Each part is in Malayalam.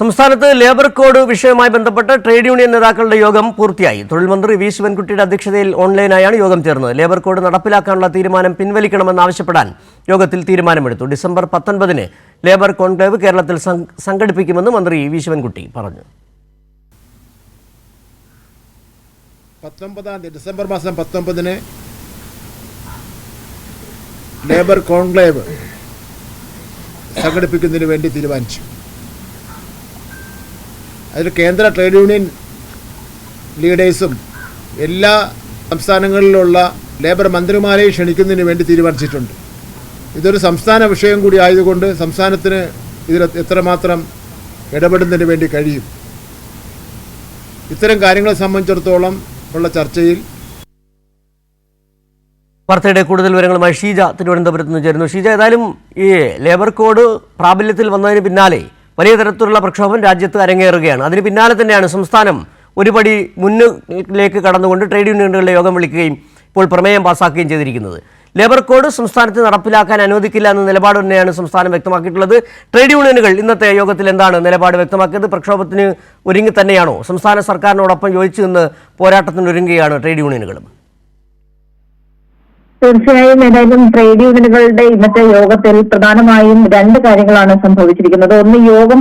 സംസ്ഥാനത്ത് ലേബർ കോഡ് വിഷയവുമായി ബന്ധപ്പെട്ട് ട്രേഡ് യൂണിയൻ നേതാക്കളുടെ യോഗം പൂർത്തിയായി. തൊഴിൽ മന്ത്രി വി ശിവൻകുട്ടിയുടെ അധ്യക്ഷതയിൽ ഓൺലൈനായാണ് യോഗം ചേർന്നത്. ലേബർ കോഡ് നടപ്പിലാക്കാനുള്ള തീരുമാനം പിൻവലിക്കണമെന്നാവശ്യപ്പെടാൻ യോഗത്തിൽ തീരുമാനമെടുത്തു. ഡിസംബർ പത്തൊൻപതിന് ലേബർ കോൺക്ലേവ് കേരളത്തിൽ സംഘടിപ്പിക്കുമെന്ന് മന്ത്രി വി ശിവൻകുട്ടി പറഞ്ഞു. പത്തൊമ്പതാം തീയതി ഡിസംബർ മാസം പത്തൊമ്പതിന് ലേബർ കോൺക്ലേവ് സംഘടിപ്പിക്കുന്നതിന് വേണ്ടി തീരുമാനിച്ചു. അതിൽ കേന്ദ്ര ട്രേഡ് യൂണിയൻ ലീഡേഴ്സും എല്ലാ സംസ്ഥാനങ്ങളിലുള്ള ലേബർ മന്ത്രിമാരെയും ക്ഷണിക്കുന്നതിന് വേണ്ടി തീരുമാനിച്ചിട്ടുണ്ട്. ഇതൊരു സംസ്ഥാന വിഷയം കൂടി ആയതുകൊണ്ട് സംസ്ഥാനത്തിന് ഇതിൽ എത്രമാത്രം ഇടപെടുന്നതിന് വേണ്ടി കഴിയും. ഇത്തരം കാര്യങ്ങളെ സംബന്ധിച്ചിടത്തോളം ഉള്ള ചർച്ചയിൽ വാർത്തയുടെ കൂടുതൽ വിവരങ്ങളുമായി ഷീജ തിരുവനന്തപുരത്ത് നിന്ന് ചേരുന്നു. ഷീജ ഏതായാലും ഈ ലേബർ കോഡ് പ്രാബല്യത്തിൽ വന്നതിന് പിന്നാലെ വലിയ തരത്തിലുള്ള പ്രക്ഷോഭം രാജ്യത്ത് അരങ്ങേറുകയാണ്. അതിന് പിന്നാലെ തന്നെയാണ് സംസ്ഥാനം ഒരുപടി മുന്നിലേക്ക് കടന്നുകൊണ്ട് ട്രേഡ് യൂണിയനുകളുടെ യോഗം വിളിക്കുകയും ഇപ്പോൾ പ്രമേയം പാസാക്കുകയും ചെയ്തിരിക്കുന്നത്. ലേബർ കോഡ് സംസ്ഥാനത്ത് നടപ്പിലാക്കാൻ അനുവദിക്കില്ല എന്ന നിലപാട് തന്നെയാണ് സംസ്ഥാനം വ്യക്തമാക്കിയിട്ടുള്ളത്. ട്രേഡ് യൂണിയനുകൾ ഇന്നത്തെ യോഗത്തിൽ എന്താണ് നിലപാട് വ്യക്തമാക്കിയത്? പ്രക്ഷോഭത്തിന് ഒരുങ്ങി തന്നെയാണോ? സംസ്ഥാന സർക്കാരിനോടൊപ്പം യോജിച്ചു നിന്ന് പോരാട്ടത്തിന് ഒരുങ്ങുകയാണ് ട്രേഡ് യൂണിയനുകളും. തീർച്ചയായും ഏതായാലും ട്രേഡ് യൂണിയനുകളുടെ ഇന്നത്തെ യോഗത്തിൽ പ്രധാനമായും രണ്ട് കാര്യങ്ങളാണ് സംഭവിച്ചിരിക്കുന്നത്. ഒന്ന് യോഗം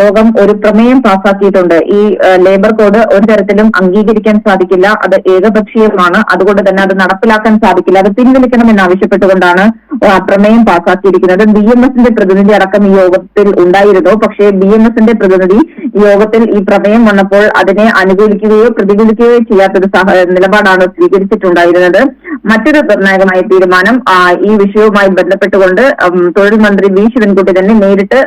യോഗം ഒരു പ്രമേയം പാസാക്കിയിട്ടുണ്ട് ഈ ലേബർ കോഡ് ഒരു തരത്തിലും അംഗീകരിക്കാൻ സാധിക്കില്ല. അത് ഏകപക്ഷീയമാണ്. അതുകൊണ്ട് തന്നെ അത് നടപ്പിലാക്കാൻ സാധിക്കില്ല. അത് പിൻവലിക്കണമെന്ന് ആവശ്യപ്പെട്ടുകൊണ്ടാണ് ആ, പ്രമേയം പാസാക്കിയിരിക്കുന്നത് ബി എം എസിന്റെ പ്രതിനിധി അടക്കം ഈ യോഗത്തിൽ ഉണ്ടായിരുന്നു. പക്ഷേ ബി എം എസിന്റെ പ്രതിനിധി യോഗത്തിൽ ഈ പ്രമേയം വന്നപ്പോൾ അതിനെ അനുകൂലിക്കുകയോ പ്രതികൂലിക്കുകയോ ചെയ്യാത്തൊരു നിലപാടാണ് സ്വീകരിച്ചിട്ടുണ്ടായിരുന്നത്. മറ്റൊരു നിർണായകമായ തീരുമാനം ഈ വിഷയവുമായി ബന്ധപ്പെട്ടുകൊണ്ട് തൊഴിൽ മന്ത്രി വി. ശിവൻകുട്ടി തന്നെ നേരിട്ട്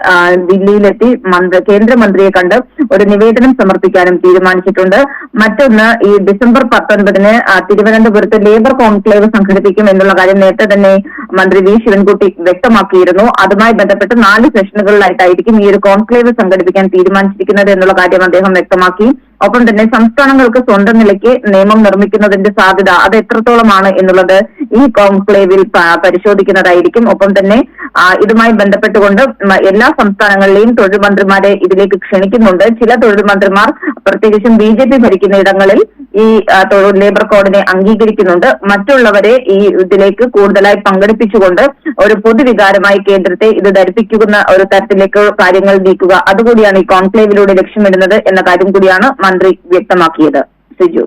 ദില്ലിയിലെത്തി മന്ത്രി കേന്ദ്രമന്ത്രിയെ കണ്ട് ഒരു നിവേദനം സമർപ്പിക്കാനും തീരുമാനിച്ചിട്ടുണ്ട്. മറ്റൊന്ന് ഈ ഡിസംബർ പത്തൊൻപതിന് തിരുവനന്തപുരത്ത് ലേബർ കോൺക്ലേവ് സംഘടിപ്പിക്കും എന്നുള്ള കാര്യം നേരത്തെ തന്നെ മന്ത്രി വി. ശിവൻകുട്ടി വ്യക്തമാക്കിയിരുന്നു. അതുമായി ബന്ധപ്പെട്ട് നാല് സെഷനുകളിലായിട്ടായിരിക്കും ഈ ഒരു കോൺക്ലേവ് സംഘടിപ്പിക്കാൻ തീരുമാനിച്ചിരിക്കുന്നത് എന്നുള്ള കാര്യം അദ്ദേഹം വ്യക്തമാക്കി. ഒപ്പം തന്നെ സംസ്ഥാനങ്ങൾക്ക് സ്വന്തം നിലയ്ക്ക് നിയമം നിർമ്മിക്കുന്നതിന്റെ സാധ്യത അത് എത്രത്തോളമാണ് എന്നുള്ളത് ഈ കോൺക്ലേവിൽ പരിശോധിക്കുന്നതായിരിക്കും. ഒപ്പം തന്നെ ഇതുമായി ബന്ധപ്പെട്ടുകൊണ്ട് എല്ലാ സംസ്ഥാനങ്ങളിലെയും തൊഴിൽ മന്ത്രിമാരെ ഇതിലേക്ക് ക്ഷണിക്കുന്നുണ്ട്. ചില തൊഴിൽ മന്ത്രിമാർ പ്രത്യേകിച്ചും ബി ജെ പി ഭരിക്കുന്ന ഇടങ്ങളിൽ ഈ ലേബർ കോഡിനെ അംഗീകരിക്കുന്നുണ്ട്. മറ്റുള്ളവരെ ഈ ഇതിലേക്ക് കൂടുതലായി പങ്കെടുപ്പിച്ചുകൊണ്ട് ഒരു പൊതുവികാരമായി കേന്ദ്രത്തെ ഇത് ധരിപ്പിക്കുന്ന ഒരു തരത്തിലേക്ക് കാര്യങ്ങൾ നീക്കുക. അതുകൂടിയാണ് ഈ കോൺക്ലേവിലൂടെ ലക്ഷ്യമിടുന്നത് എന്ന കാര്യം കൂടിയാണ് മന്ത്രി വ്യക്തമാക്കിയത്. സിജു.